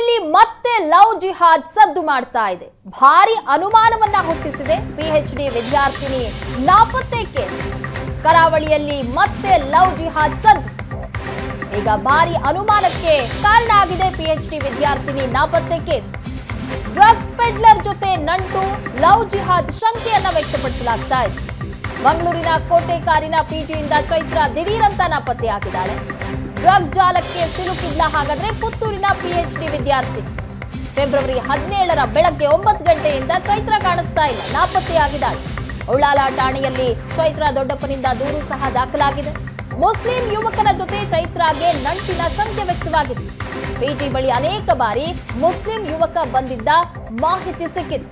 ಕರಾವಳಿಯಲ್ಲಿ ಮತ್ತೆ ಲವ್ ಜಿಹಾದ್ ಸದ್ದು ಮಾಡ್ತಾ ಇದೆ. ಭಾರಿ ಅನುಮಾನವನ್ನ ಹುಟ್ಟಿಸಿದೆ ಪಿಎಚ್ಡಿ ವಿದ್ಯಾರ್ಥಿನಿ ನಾಪತ್ತೆ ಕೇಸ್. ಕರಾವಳಿಯಲ್ಲಿ ಮತ್ತೆ ಲವ್ ಜಿಹಾದ್ ಸದ್ದು. ಈಗ ಭಾರಿ ಅನುಮಾನಕ್ಕೆ ಕಾರಣ ಆಗಿದೆ ಪಿಎಚ್ಡಿ ವಿದ್ಯಾರ್ಥಿನಿ ನಾಪತ್ತೆ ಕೇಸ್. ಡ್ರಗ್ಸ್ ಪೆಡ್ಲರ್ ಜೊತೆ ನಂಟು ಲವ್ ಜಿಹಾದ್ ಶಂಕೆಯನ್ನ ವ್ಯಕ್ತಪಡಿಸಲಾಗ್ತಾ ಇದೆ. ಮಂಗಳೂರಿನ ಕೋಟೆಕಾರಿನ ಪಿಜಿಯಿಂದ ಚೈತ್ರ ದಿಢೀರಂತ ನಾಪತ್ತೆಯಾಗಿದ್ದಾಳೆ. ಡ್ರಗ್ ಜಾಲಕ್ಕೆ ಸಿಲುಕಿದ್ಲ ಹಾಗಾದ್ರೆ ಪುತ್ತೂರಿನ ಪಿಎಚ್ಡಿ ವಿದ್ಯಾರ್ಥಿ. ಫೆಬ್ರವರಿ ಹದಿನೇಳರ ಬೆಳಗ್ಗೆ ಒಂಬತ್ತು ಗಂಟೆಯಿಂದ ಚೈತ್ರ ಕಾಣಿಸ್ತಾ ಇಲ್ಲ, ನಾಪತ್ತೆಯಾಗಿದ್ದಾಳೆ. ಉಳ್ಳಾಲ ಠಾಣೆಯಲ್ಲಿ ಚೈತ್ರ ದೊಡ್ಡಪ್ಪನಿಂದ ದೂರು ಸಹ ದಾಖಲಾಗಿದೆ. ಮುಸ್ಲಿಂ ಯುವಕನ ಜೊತೆ ಚೈತ್ರಾಗೆ ನಂಟಿನ ಶಂಕೆ ವ್ಯಕ್ತವಾಗಿದೆ. ಪಿಜಿ ಬಳಿ ಅನೇಕ ಬಾರಿ ಮುಸ್ಲಿಂ ಯುವಕ ಬಂದಿದ್ದ ಮಾಹಿತಿ ಸಿಕ್ಕಿದೆ.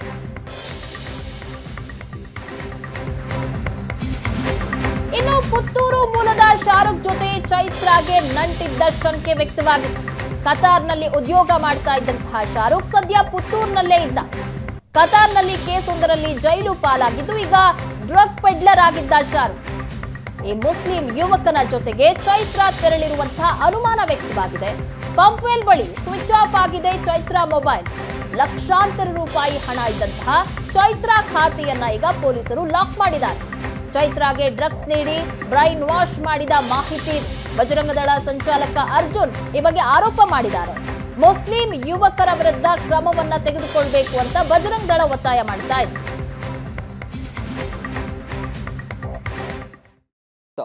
ಇನ್ನು ಪುತ್ತೂರು ಮೂಲದ ಶಾರುಖ್ ಜೊತೆ ಚೈತ್ರಾಗೆ ನಂಟಿದ್ದ ಶಂಕೆ ವ್ಯಕ್ತವಾಗಿದೆ. ಕತಾರ್ನಲ್ಲಿ ಉದ್ಯೋಗ ಮಾಡ್ತಾ ಇದ್ದಂತಹ ಶಾರುಖ್ ಸದ್ಯ ಪುತ್ತೂರಿನಲ್ಲೇ ಇದ್ದ. ಕತಾರ್ನಲ್ಲಿ ಕೇಸೊಂದರಲ್ಲಿ ಜೈಲು ಪಾಲಾಗಿದ್ದು ಈಗ ಡ್ರಗ್ ಪೆಡ್ಲರ್ ಆಗಿದ್ದ ಶಾರುಖ್. ಈ ಮುಸ್ಲಿಂ ಯುವಕನ ಜೊತೆಗೆ ಚೈತ್ರ ತೆರಳಿರುವಂತಹ ಅನುಮಾನ ವ್ಯಕ್ತವಾಗಿದೆ. ಪಂಪ್ವೆಲ್ ಬಳಿ ಸ್ವಿಚ್ ಆಫ್ ಆಗಿದೆ ಚೈತ್ರ ಮೊಬೈಲ್. ಲಕ್ಷಾಂತರ ರೂಪಾಯಿ ಹಣ ಇದ್ದಂತಹ ಚೈತ್ರ ಖಾತೆಯನ್ನ ಈಗ ಪೊಲೀಸರು ಲಾಕ್ ಮಾಡಿದ್ದಾರೆ. ಚೈತ್ರಾಗೆ ಡ್ರಗ್ಸ್ ನೀಡಿ ಬ್ರೈನ್ ವಾಶ್ ಮಾಡಿದ ಮಾಹಿತಿ. ಬಜರಂಗದಳ ಸಂಚಾಲಕ ಅರ್ಜುನ್ ಈ ಬಗ್ಗೆ ಆರೋಪ ಮಾಡಿದ್ದಾರೆ ಮುಸ್ಲಿಂ ಯುವಕರ ವಿರುದ್ಧ ಕ್ರಮವನ್ನ ತೆಗೆದುಕೊಳ್ಬೇಕು ಅಂತ ಬಜರಂಗ ದಳ ಒತ್ತಾಯ ಮಾಡ್ತಾ ಇದೆ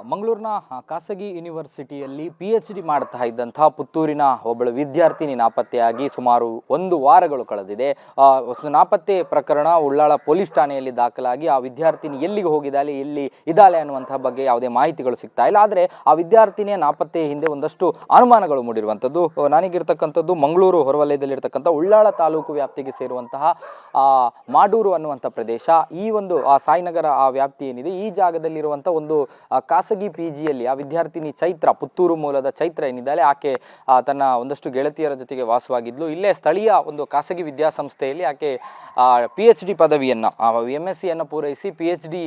ಮಂಗಳೂರಿನ ಖಾಸಗಿ ಯೂನಿವರ್ಸಿಟಿಯಲ್ಲಿ ಪಿ ಎಚ್ ಡಿ ಮಾಡ್ತಾ ಇದ್ದಂಥ ಪುತ್ತೂರಿನ ಒಬ್ಬಳು ವಿದ್ಯಾರ್ಥಿನಿ ನಾಪತ್ತೆಯಾಗಿ ಸುಮಾರು ಒಂದು ವಾರಗಳು ಕಳೆದಿದೆ. ನಾಪತ್ತೆ ಪ್ರಕರಣ ಉಳ್ಳಾಳ ಪೊಲೀಸ್ ಠಾಣೆಯಲ್ಲಿ ದಾಖಲಾಗಿ ಆ ವಿದ್ಯಾರ್ಥಿನಿ ಎಲ್ಲಿಗೆ ಹೋಗಿದ್ದಾಳೆ ಎಲ್ಲಿ ಇದ್ದಾಳೆ ಅನ್ನುವಂಥ ಬಗ್ಗೆ ಯಾವುದೇ ಮಾಹಿತಿಗಳು ಸಿಗ್ತಾ ಇಲ್ಲ. ಆದರೆ ಆ ವಿದ್ಯಾರ್ಥಿನಿಯ ನಾಪತ್ತೆ ಹಿಂದೆ ಒಂದಷ್ಟು ಅನುಮಾನಗಳು ಮೂಡಿರುವಂಥದ್ದು. ನನಗಿರ್ತಕ್ಕಂಥದ್ದು ಮಂಗಳೂರು ಹೊರವಲಯದಲ್ಲಿರ್ತಕ್ಕಂಥ ಉಳ್ಳಾಳ ತಾಲೂಕು ವ್ಯಾಪ್ತಿಗೆ ಸೇರುವಂತಹ ಮಾಡೂರು ಅನ್ನುವಂಥ ಪ್ರದೇಶ. ಈ ಒಂದು ಆ ಸಾಯಿನಗರ ಆ ವ್ಯಾಪ್ತಿ ಏನಿದೆ ಈ ಜಾಗದಲ್ಲಿರುವಂಥ ಒಂದು ಆ, ಖಾಸಗಿ ಪಿ ಜಿಯಲ್ಲಿ ಆ ವಿದ್ಯಾರ್ಥಿನಿ ಚೈತ್ರ, ಪುತ್ತೂರು ಮೂಲದ ಚೈತ್ರ ಏನಿದ್ದಾಳೆ, ಆಕೆ ತನ್ನ ಒಂದಷ್ಟು ಗೆಳತಿಯರ ಜೊತೆಗೆ ವಾಸವಾಗಿದ್ಲು. ಇಲ್ಲೇ ಸ್ಥಳೀಯ ಒಂದು ಖಾಸಗಿ ವಿದ್ಯಾಸಂಸ್ಥೆಯಲ್ಲಿ ಆಕೆ ಪಿ ಎಚ್ ಡಿ ಪದವಿಯನ್ನು ಎಂ ಎಸ್ ಸಿಯನ್ನು ಪೂರೈಸಿ ಪಿ ಎಚ್ ಡಿ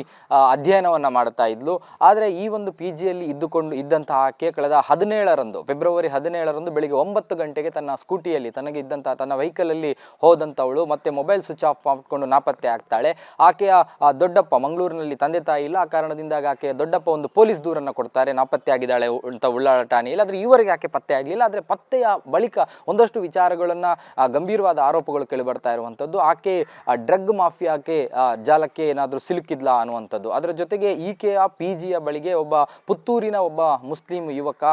ಅಧ್ಯಯನವನ್ನು ಮಾಡ್ತಾ ಇದ್ಲು. ಆದರೆ ಈ ಒಂದು ಪಿ ಜಿಯಲ್ಲಿ ಇದ್ದುಕೊಂಡು ಇದ್ದಂತಹ ಆಕೆ ಕಳೆದ ಹದಿನೇಳರಂದು, ಫೆಬ್ರವರಿ ಹದಿನೇಳರಂದು ಬೆಳಿಗ್ಗೆ ಒಂಬತ್ತು ಗಂಟೆಗೆ ತನ್ನ ಸ್ಕೂಟಿಯಲ್ಲಿ, ತನಗೆ ಇದ್ದಂತಹ ತನ್ನ ವೆಹಿಕಲಲ್ಲಿ ಹೋದಂಥವಳು, ಮತ್ತೆ ಮೊಬೈಲ್ ಸ್ವಿಚ್ ಆಫ್ ಮಾಡಿಕೊಂಡು ನಾಪತ್ತೆ ಆಗ್ತಾಳೆ. ಆಕೆಯ ದೊಡ್ಡಪ್ಪ, ಮಂಗಳೂರಿನಲ್ಲಿ ತಂದೆ ತಾಯಿ ಇಲ್ಲ. ಆ ಕಾರಣದಿಂದಾಗಿ ಆಕೆಯ ದೊಡ್ಡಪ್ಪ ಒಂದು ಪೊಲೀಸ್ ದೂರನ್ನು ಕೊಡ್ತಾರೆ, ನಾಪತ್ತೆ ಆಗಿದ್ದಾಳೆ ಉ- ಅಂತ ಉಳ್ಳಾಳ ಠಾಣೆಯಲ್ಲಿ. ಆದರೆ ಈವರೆಗೆ ಯಾಕೆ ಪತ್ತೆ ಆಗಲಿಲ್ಲ? ಆದರೆ ಪತ್ತೆಯ ಬಳಿಕ ಒಂದಷ್ಟು ವಿಚಾರಗಳನ್ನು ಗಂಭೀರವಾದ ಆರೋಪಗಳು ಕೇಳಿಬರ್ತಾ ಇರುವಂಥದ್ದು. ಆಕೆ ಡ್ರಗ್ ಮಾಫಿಯಾಕೆ ಜಾಲಕ್ಕೆ ಏನಾದರೂ ಸಿಲುಕಿದ್ಲಾ ಅನ್ನುವಂಥದ್ದು. ಅದರ ಜೊತೆಗೆ ಈಕೆಯ ಪಿ ಜಿಯ ಬಳಿಗೆ ಒಬ್ಬ ಪುತ್ತೂರಿನ ಒಬ್ಬ ಮುಸ್ಲಿಂ ಯುವಕ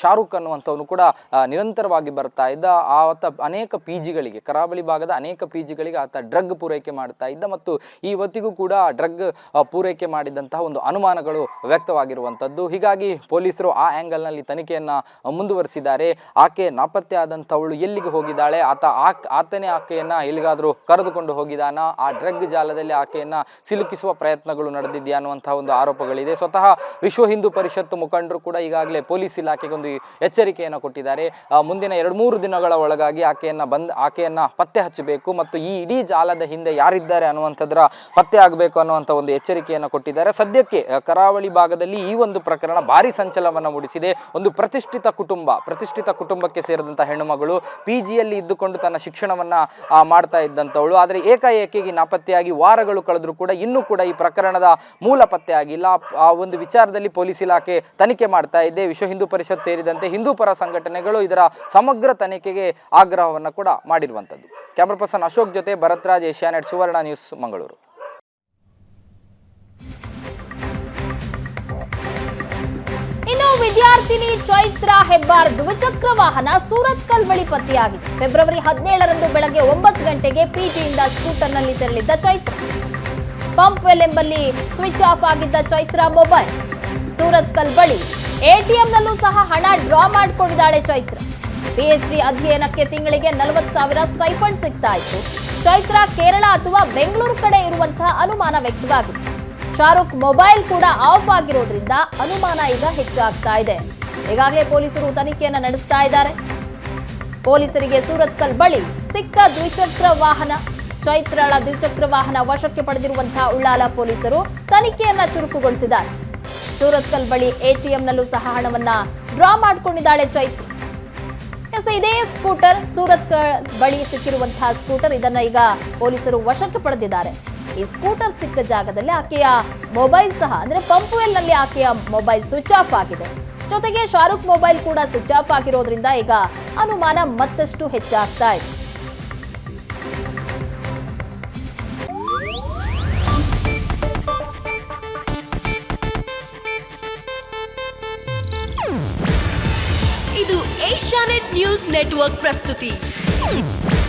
ಶಾರುಖ್ ಅನ್ನುವಂಥವನು ಕೂಡ ನಿರಂತರವಾಗಿ ಬರ್ತಾ ಇದ್ದ. ಆತ ಅನೇಕ ಪಿ ಜಿಗಳಿಗೆ ಕರಾವಳಿ ಭಾಗದ ಅನೇಕ ಪಿ ಜಿಗಳಿಗೆ ಆತ ಡ್ರಗ್ ಪೂರೈಕೆ ಮಾಡ್ತಾ ಇದ್ದ. ಮತ್ತು ಇವತ್ತಿಗೂ ಕೂಡ ಡ್ರಗ್ ಪೂರೈಕೆ ಮಾಡಿದಂತಹ ಒಂದು ಅನುಮಾನಗಳು ವ್ಯಕ್ತವಾಗಿರುವಂಥದ್ದು ಹೀಗಾಗಿ ಪೊಲೀಸರು ಆ ಆ್ಯಂಗಲ್ನಲ್ಲಿ ತನಿಖೆಯನ್ನು ಮುಂದುವರಿಸಿದ್ದಾರೆ. ಆಕೆ ನಾಪತ್ತೆ ಆದಂಥವಳು ಎಲ್ಲಿಗೆ ಹೋಗಿದ್ದಾಳೆ? ಆತ ಆಕ್, ಆತನೇ ಆಕೆಯನ್ನು ಎಲ್ಲಿಗಾದರೂ ಕರೆದುಕೊಂಡು ಹೋಗಿದಾನ ಆ ಡ್ರಗ್ ಜಾಲದಲ್ಲಿ ಆಕೆಯನ್ನು ಸಿಲುಕಿಸುವ ಪ್ರಯತ್ನಗಳು ನಡೆದಿದೆಯಾ ಅನ್ನುವಂತಹ ಒಂದು ಆರೋಪಗಳಿದೆ. ಸ್ವತಃ ವಿಶ್ವ ಹಿಂದೂ ಪರಿಷತ್ತು ಮುಖಂಡರು ಕೂಡ ಈಗಾಗಲೇ ಪೊಲೀಸ್ ಇಲಾಖೆಗೆ ಒಂದು ಎಚ್ಚರಿಕೆಯನ್ನು ಕೊಟ್ಟಿದ್ದಾರೆ. ಮುಂದಿನ ಎರಡು ಮೂರು ದಿನಗಳ ಒಳಗಾಗಿ ಆಕೆಯನ್ನು ಬಂದ್, ಆಕೆಯನ್ನು ಪತ್ತೆ ಹಚ್ಚಬೇಕು ಮತ್ತು ಈ ಇಡೀ ಜಾಲದ ಹಿಂದೆ ಯಾರಿದ್ದಾರೆ ಅನ್ನುವಂಥದ್ರ ಪತ್ತೆ ಆಗಬೇಕು ಅನ್ನುವಂಥ ಒಂದು ಎಚ್ಚರಿಕೆಯನ್ನು ಕೊಟ್ಟಿದ್ದಾರೆ. ಸದ್ಯಕ್ಕೆ ಕರಾವಳಿ ಕರಾವಳಿ ಭಾಗದಲ್ಲಿ ಈ ಒಂದು ಪ್ರಕರಣ ಭಾರಿ ಸಂಚಲವನ್ನು ಮೂಡಿಸಿದೆ. ಒಂದು ಪ್ರತಿಷ್ಠಿತ ಕುಟುಂಬ, ಪ್ರತಿಷ್ಠಿತ ಕುಟುಂಬಕ್ಕೆ ಸೇರಿದಂಥ ಹೆಣ್ಣುಮಗಳು ಪಿ ಜಿಯಲ್ಲಿ ಇದ್ದುಕೊಂಡು ತನ್ನ ಶಿಕ್ಷಣವನ್ನ ಮಾಡ್ತಾ ಇದ್ದಂಥವಳು ಆದರೆ ಏಕಾಏಕಿಗೆ ನಾಪತ್ತೆಯಾಗಿ ವಾರಗಳು ಕಳೆದರೂ ಕೂಡ ಇನ್ನೂ ಕೂಡ ಈ ಪ್ರಕರಣದ ಮೂಲ ಪತ್ತೆ ಆಗಿಲ್ಲ. ಆ ಒಂದು ವಿಚಾರದಲ್ಲಿ ಪೊಲೀಸ್ ಇಲಾಖೆ ತನಿಖೆ ಮಾಡ್ತಾ ಇದೆ. ವಿಶ್ವ ಹಿಂದೂ ಪರಿಷತ್ ಸೇರಿದಂತೆ ಹಿಂದೂ ಪರ ಸಂಘಟನೆಗಳು ಇದರ ಸಮಗ್ರ ತನಿಖೆಗೆ ಆಗ್ರಹವನ್ನು ಕೂಡ ಮಾಡಿರುವಂಥದ್ದು. ಕ್ಯಾಮ್ರಾ ಪರ್ಸನ್ ಅಶೋಕ್ ಜೊತೆ ಭರತ್ರಾಜ್ ಏಷ್ಯಾನೆಟ್ ಸುವರ್ಣ ನ್ಯೂಸ್, ಮಂಗಳೂರು. ವಿದ್ಯಾರ್ಥಿನಿ ಚೈತ್ರ ಹೆಬ್ಬಾರ್ ದ್ವಿಚಕ್ರ ವಾಹನ ಸೂರತ್ಕಲ್ ಬಳಿ ಪತ್ತೆಯಾಗಿದೆ. ಫೆಬ್ರವರಿ ಹದಿನೇಳರಂದು ಬೆಳಗ್ಗೆ ಒಂಬತ್ತು ಗಂಟೆಗೆ ಪಿಜಿಯಿಂದ ಸ್ಕೂಟರ್ನಲ್ಲಿ ತೆರಳಿದ್ದ ಚೈತ್ರ. ಪಂಪ್ವೆಲ್ ಎಂಬಲ್ಲಿ ಸ್ವಿಚ್ ಆಫ್ ಆಗಿದ್ದ ಚೈತ್ರ ಮೊಬೈಲ್. ಸೂರತ್ಕಲ್ ಬಳಿ ಎಟಿಎಂನಲ್ಲೂ ಸಹ ಹಣ ಡ್ರಾ ಮಾಡಿಕೊಂಡಿದ್ದಾಳೆ ಚೈತ್ರ. ಪಿಎಚ್ಡಿ ಅಧ್ಯಯನಕ್ಕೆ ತಿಂಗಳಿಗೆ ನಲವತ್ತು ಸಾವಿರ ಸ್ಟೈಫಂಡ್ ಸಿಗ್ತಾ ಇತ್ತು. ಚೈತ್ರ ಕೇರಳ ಅಥವಾ ಬೆಂಗಳೂರು ಕಡೆ ಇರುವಂತಹ ಅನುಮಾನ ವ್ಯಕ್ತವಾಗಿದೆ. ಶಾರುಖ್ ಮೊಬೈಲ್ ಕೂಡ ಆಫ್ ಆಗಿರೋದ್ರಿಂದ ಅನುಮಾನ ಈಗ ಹೆಚ್ಚಾಗ್ತಾ ಇದೆ. ಈಗಾಗಲೇ ಪೊಲೀಸರು ತನಿಖೆಯನ್ನು ನಡೆಸ್ತಾ ಇದ್ದಾರೆ. ಪೊಲೀಸರಿಗೆ ಸೂರತ್ಕಲ್ ಬಳಿ ಸಿಕ್ಕ ದ್ವಿಚಕ್ರ ವಾಹನ, ಚೈತ್ರಳ ದ್ವಿಚಕ್ರ ವಾಹನ ವಶಕ್ಕೆ ಪಡೆದಿರುವಂತಹ ಉಳ್ಳಾಲ ಪೊಲೀಸರು ತನಿಖೆಯನ್ನ ಚುರುಕುಗೊಳಿಸಿದ್ದಾರೆ. ಸೂರತ್ಕಲ್ ಬಳಿ ಎಟಿಎಂನಲ್ಲೂ ಸಹ ಹಣವನ್ನ ಡ್ರಾ ಮಾಡಿಕೊಂಡಿದ್ದಾಳೆ ಚೈತ್ರ. ಇದೇ ಸ್ಕೂಟರ್. ಸೂರತ್ ಕ- ಬಳಿ ಸಿಕ್ಕಿರುವಂತಹ ಸ್ಕೂಟರ್ ಇದನ್ನ ಈಗ ಪೊಲೀಸರು ವಶಕ್ಕೆ ಪಡೆದಿದ್ದಾರೆ. ಈ ಸ್ಕೂಟರ್ ಸಿಕ್ಕ ಜಾಗದಲ್ಲಿ ಆಕೆಯ ಮೊಬೈಲ್ ಸಹ, ಅಂದ್ರೆ ಪಂಪ್ವೆಲ್ನಲ್ಲಿ ಆಕೆಯ ಮೊಬೈಲ್ ಸ್ವಿಚ್ ಆಫ್ ಆಗಿದೆ. ಜೊತೆಗೆ ಶಾರುಖ್ ಮೊಬೈಲ್ ಕೂಡ ಸ್ವಿಚ್ ಆಫ್ ಆಗಿರೋದ್ರಿಂದ ಈಗ ಅನುಮಾನ ಮತ್ತಷ್ಟು ಹೆಚ್ಚಾಗ್ತಾ ಇದೆ. ಇದು ಏಷ್ಯಾನೆಟ್ ನ್ಯೂಸ್ ನೆಟ್ವರ್ಕ್ ಪ್ರಸ್ತುತಿ.